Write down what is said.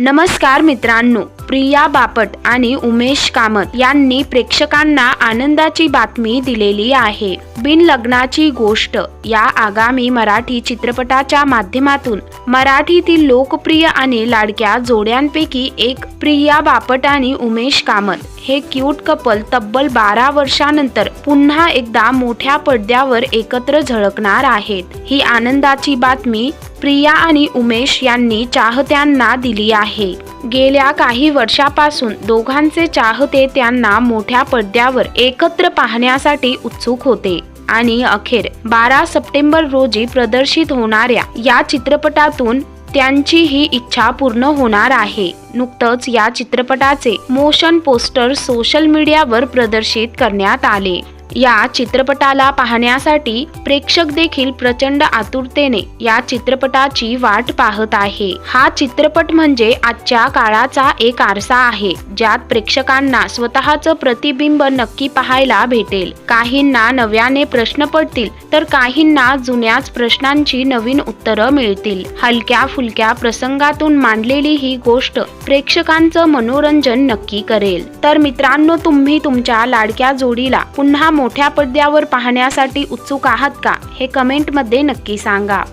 नमस्कार मित्रांनो प्रिया बापट आणि उमेश कामत यांनी प्रेक्षकांना आनंदाची बातमी दिलेली आहे. बिन लग्नाची गोष्ट या आगामी मराठी चित्रपटाच्या माध्यमातून मराठीतील लोकप्रिय आणि लाडक्या जोड्यांपैकी एक प्रिया बापट आणि उमेश कामत हे क्यूट कपल तब्बल बारा वर्षानंतर पुन्हा एकदा मोठ्या पडद्यावर एकत्र झळकणार आहेत. ही आनंदाची बातमी प्रिया आणि उमेश यांनी चाहत्यांना दिली आहे. गेल्या काही वर्षापासून दोघांचे चाहते त्यांना मोठ्या पडद्यावर एकत्र पाहण्यासाठी उत्सुक होते आणि अखेर बारा सप्टेंबर रोजी प्रदर्शित होणाऱ्या या चित्रपटातून त्यांची ही इच्छा पूर्ण होणार आहे. नुकतंच या चित्रपटाचे मोशन पोस्टर सोशल मीडियावर प्रदर्शित करण्यात आले. या चित्रपटाला पाहण्यासाठी प्रेक्षक देखील प्रचंड आतुरतेने या चित्रपटाची वाट पाहत आहे. हा चित्रपट म्हणजे आजच्या काळाचा एक आरसा आहे ज्यात प्रेक्षकांना स्वतःचं प्रतिबिंब नक्की पाहायला भेटेल. काहींना नव्याने प्रश्न पडतील तर काहींना जुन्याच प्रश्नांची नवीन उत्तरं मिळतील. हलक्या फुलक्या प्रसंगातून मांडलेली ही गोष्ट प्रेक्षकांचं मनोरंजन नक्की करेल. तर मित्रांनो तुम्ही तुमच्या लाडक्या जोडीला पुन्हा मोठ्या पडद्यावर पाहण्यासाठी उत्सुक आहात का? हे कमेंटमध्ये नक्की सांगा.